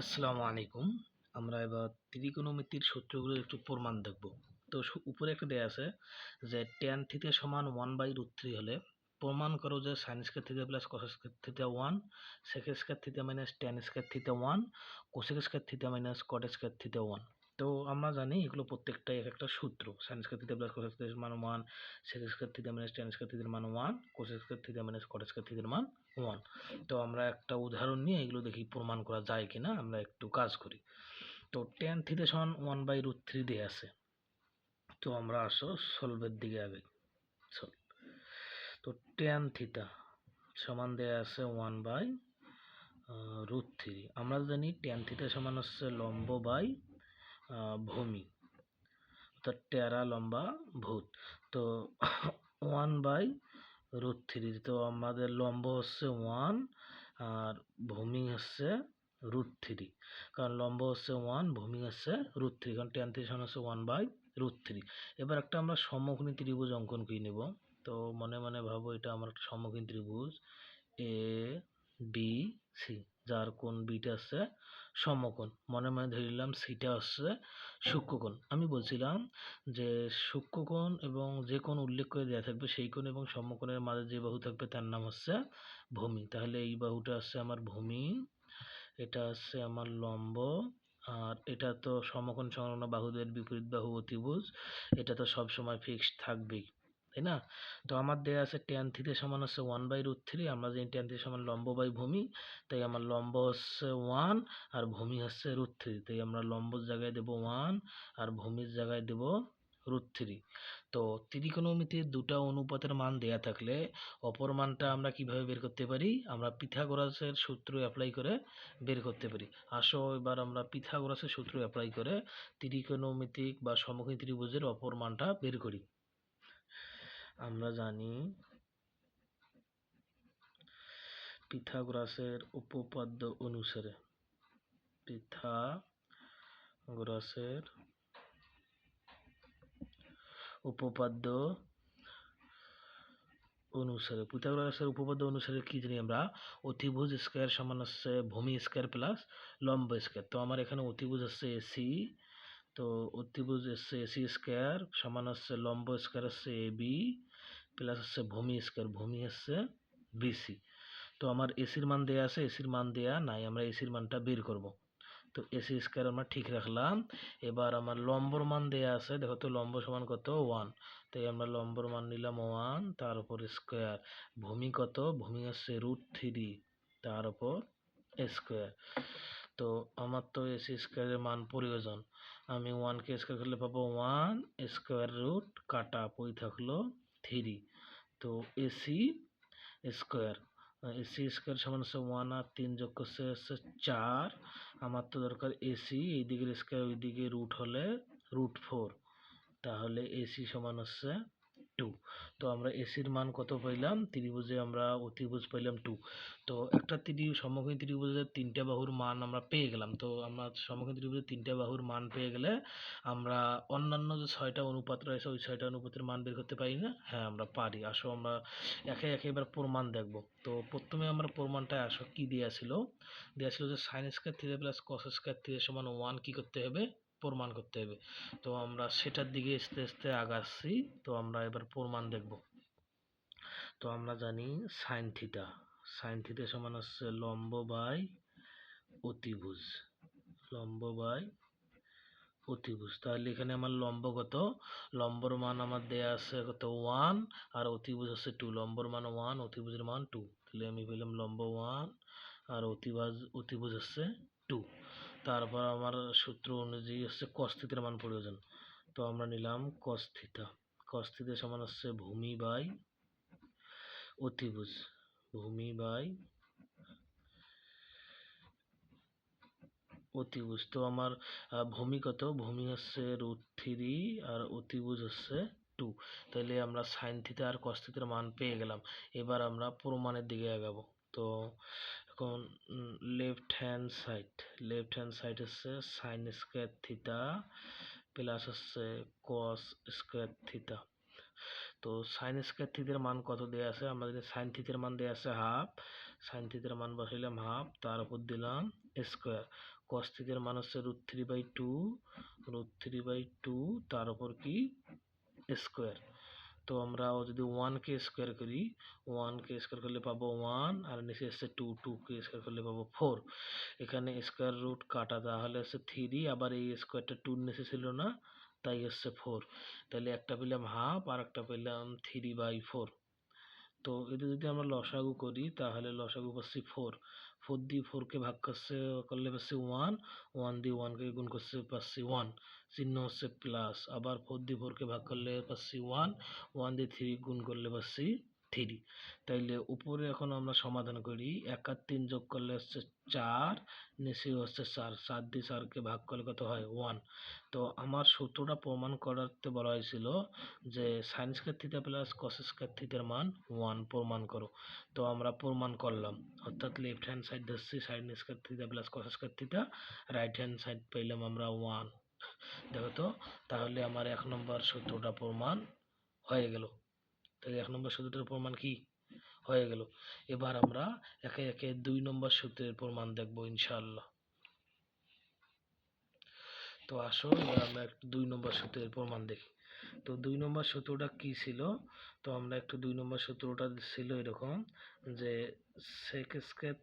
আসসালামু আলাইকুম। আমরা এবার ত্রিকোণমিতির সূত্রগুলোর একটু প্রমাণ দেখব। তো উপরে একটা দেয়া আছে যে টেন থিতে সমান ওয়ান বাই রুট থ্রি হলে প্রমাণ করো যে sine square theta plus cos square one sec square theta minus tan square theta one cosec square theta minus cot square theta one তো আমরা জানি এগুলো প্রত্যেকটাই এক একটা সূত্র। Sine square theta plus cos square মান one sec square theta minus tan square থিটার মান one theta minus cot square থিটার মান ওয়ান। তো আমরা একটা উদাহরণ নিয়ে এগুলো দেখি প্রমাণ করা যায় কিনা, আমরা একটু কাজ করি। তো টেন থিটা সমান ওয়ান বাই রুট থ্রি দিয়ে আছে। তো আমরা আসো সলভের দিকে আগে। সলভ তো টেন থিটা সমান দেয়া আছে ওয়ান বাই রুট থ্রি। আমরা জানি টেন থিটা সমান হচ্ছে লম্ব বাই ভূমি। অর্থাৎ টেরা লম্বা ভূত। তো ওয়ান বাই রুট থ্রি তো আমাদের লম্ব হচ্ছে ওয়ান আর ভূমি হচ্ছে রুট থ্রি কারণ লম্ব হচ্ছে ওয়ান ভূমি হচ্ছে রুট থ্রি কারণ টেন থ্রি হচ্ছে ওয়ান বাই রুট থ্রি এবার একটা আমরা সম্মুখীন ত্রিভুজ অঙ্কন করে নেব। তো মনে মনে ভাবো এটা আমার একটা সম্মুখীন ত্রিভুজ। এ বি সি যার কোন বিটা আছে সমকোণ। মনে মনে ধরে নিলাম সিটা হচ্ছে সূক্ষ্মকোণ। আমি বলছিলাম যে সূক্ষ্মকোণ এবং যে কোণ উল্লেখ করে দেওয়া থাকবে সেই কোণ এবং সমকোণের মাঝে যে বাহু থাকবে তার নাম হচ্ছে ভূমি। তাহলে এই বাহুটা হচ্ছে আমার ভূমি, এটা হচ্ছে আমার লম্ব, আর এটা তো সমকোণ সংলগ্ন বাহুদের বিপরীত বাহু অতিভুজ এটা তো সব সময় ফিক্সড থাকবেই। তাই না? তো আমার দেয়া আছে টেন থিটা সমান হচ্ছে ওয়ান বাই রুট থ্রি আমরা জানি টেন থিটা সমান লম্ব বাই ভূমি, তাই আমার লম্ব হচ্ছে ওয়ান আর ভূমি হচ্ছে রুট থ্রি তাই আমরা লম্বর জায়গায় দেবো ওয়ান আর ভূমির জায়গায় দেবো রুট থ্রি তো ত্রিকোণমিতির দুটো অনুপাতের মান দেয়া থাকলে অপর মানটা আমরা কীভাবে বের করতে পারি? আমরা পিথাগোরাসের সূত্র অ্যাপ্লাই করে বের করতে পারি। আসো এবার আমরা পিথাগোরাসের সূত্র অ্যাপ্লাই করে ত্রিকোণমিতিক বা সমকোণী ত্রিভুজের অপর মানটা বের করি। আমরা জানি পিথাগোরাসের উপপাদ্য অনুসারে, পিথাগোরাসের উপপাদ্য অনুসারে, পিথাগোরাসের উপপাদ্য অনুসারে কি জানি আমরা? অতিভুজ স্কোয়ার সমান হচ্ছে ভূমি স্কোয়ার প্লাস লম্ব স্কোয়ার। তো আমার এখানে অতিভুজ হচ্ছে এসি তো অতিভুজ হচ্ছে এসি স্কোয়ার সমান হচ্ছে লম্ব স্কোয়ার হচ্ছে এ বি, প্লাস হচ্ছে ভূমি স্কোয়ার, ভূমি হচ্ছে বিসি তো আমার এসির মান দেয়া আছে, এসির মান দেয়া নাই, আমরা এসির মানটা বের করব। তো এসি স্কোয়ার আমরা ঠিক রাখলাম। এবার আমার লম্বর মান দেয়া আছে, দেখো তো লম্ব সমান কত? ওয়ান। তাই আমরা লম্বর মান নিলাম ওয়ান, তার উপর স্কোয়ার। ভূমি কত? ভূমি হচ্ছে রুট থ্রি, তার উপর স্কোয়ার। তো আমার তো এসি স্কোয়ারের মান প্রয়োজন আমি ওয়ানকে স্কোয়ার করলে পাবো ওয়ান স্কোয়ার রুট কাটা পই থাকল থ্রি তো এসি স্কোয়ার এসি স্কোয়ার সমান হচ্ছে ওয়ান আর তিন যোগ করছে হচ্ছে চার। আমার তো দরকার এসি এই দিকের স্কোয়ার ওই দিকে রুট হলে রুট ফোর তাহলে এসি সমান হচ্ছে টু তো আমরা এসির মান কত পাইলাম? ত্রিভুজে আমরা অতিভুজ পাইলাম টু তো একটা ত্রিভুজ, সম্মুখীন ত্রিভুজের তিনটা বাহুর মান আমরা পেয়ে গেলাম। তো আমরা সম্মুখীন ত্রিভুজের তিনটা বাহুর মান পেয়ে গেলে আমরা অন্যান্য যে ছয়টা অনুপাত রয়েছে, ওই ছয়টা অনুপাতের মান বের করতে পারি না? হ্যাঁ আমরা পারি। আসো আমরা একে একে এবার প্রমাণ দেখব। তো প্রথমে আমরা প্রমাণটায় আসো, কি দেওয়া ছিল? দেওয়া ছিল যে sine square three plus cos square three সমান ওয়ান কী করতে হবে? প্রমাণ করতে হবে। তো আমরা সেটার দিকে আস্তে আস্তে আগাচ্ছি। তো আমরা এবার প্রমাণ দেখব। তো আমরা জানি সাইন থিটা সাইন থিটা সমান হচ্ছে লম্ব বাই অতিভুজ। লম্ব বাই অতিভুজ। তাহলে এখানে আমার লম্ব কত? লম্বর মান আমার দেয়া আছে কত ওয়ান আর অতিভুজ হচ্ছে টু লম্বর মান ওয়ান অতিভুজের মান টু তাহলে আমি পেলাম লম্ব ওয়ান আর অতিভুজ অতিভুজ হচ্ছে টু তারপর আমার সূত্র অনুযায়ী হচ্ছে কস্থিতের মান প্রয়োজন। তো আমরা নিলাম কস্থিতা কস্থিতে সমান হচ্ছে ভূমি বাই অতিভুজ। ভূমি বাই অতিভুজ। তো আমার ভূমি কত? ভূমি হচ্ছে রুট থ্রি আর অতিভুজ হচ্ছে টু তাহলে আমরা সাইন থিতা আর কস মান পেয়ে গেলাম। এবার আমরা প্রমাণের দিকে আগাবো। তো এখন left hand side left hand side হচ্ছে সাইন স্কোয়ার থিতা প্লাস হচ্ছে কস স্কোয়ার থিতা তো সাইন স্কোয়ার থিতার মান কত দেওয়া আছে? আমরা যদি সাইন থিতার মান দেওয়া আছে হাফ সাইন থিতার মান বসাইলাম হাফ তার উপর দিলাম স্কোয়ার কস থিটার মান হচ্ছে root three by two root three by two তার উপর কি? স্কোয়ার তো আমরা যদি ওয়ানকে স্কোয়ার করি ওয়ানকে স্কোয়ার করলে পাবো ওয়ান আর নিচে এসছে টু টুকে স্কোয়ার করলে পাবো ফোর এখানে স্কোয়ার রুট কাটা, তাহলে হচ্ছে থ্রি আবার এই স্কোয়ারটা টুর নিচে ছিল না, তাই হচ্ছে ফোর তাহলে একটা পেলাম হাফ আর একটা পেলাম থ্রি বাই ফোর তো এটা যদি আমরা লসাগু করি, তাহলে লসাগু করছি ফোর ফোর দিয়ে ফোরকে ভাগ করছে, করলে পাচ্ছি ওয়ান ওয়ান দিয়ে ওয়ানকে গুণ করছে, পাচ্ছি ওয়ান চিহ্ন হচ্ছে প্লাস আবার ফোর দিয়ে ফোরকে ভাগ করলে পাচ্ছি ওয়ান ওয়ান দিয়ে থ্রি গুণ করলে পাচ্ছি থ্রি তাইলে উপরে এখন আমরা সমাধান করি, এক আর তিন যোগ করলে হচ্ছে চার, নিচে হচ্ছে চার চার দিয়ে চারকে ভাগ করলে কত হয়? ওয়ান তো আমার সূত্রটা প্রমাণ করাতে বলা হয়েছিল যে sine square theta plus cos square থিটার মান ওয়ান প্রমাণ করো। তো আমরা প্রমাণ করলাম। অর্থাৎ লেফট হ্যান্ড সাইড ধরছি sine square theta plus cos square theta right hand side পেলাম আমরা ওয়ান দেখো তো, তাহলে আমার এক নম্বর সূত্রটা প্রমাণ হয়ে গেল। তাহলে এক নম্বর সূত্রের প্রমাণ কি হয়ে গেল? এবার আমরা একে একে দুই নম্বর সূত্রের প্রমাণ দেখব ইনশাআল্লাহ। তো আসো এবার আমরা একটু দুই নম্বর সূত্রের প্রমাণ দেখি। তো দুই নম্বর সূত্রটা কি ছিল? তো আমরা একটু দুই নম্বর সূত্রটা ছিল এরকম যে সেক স্কোয়ার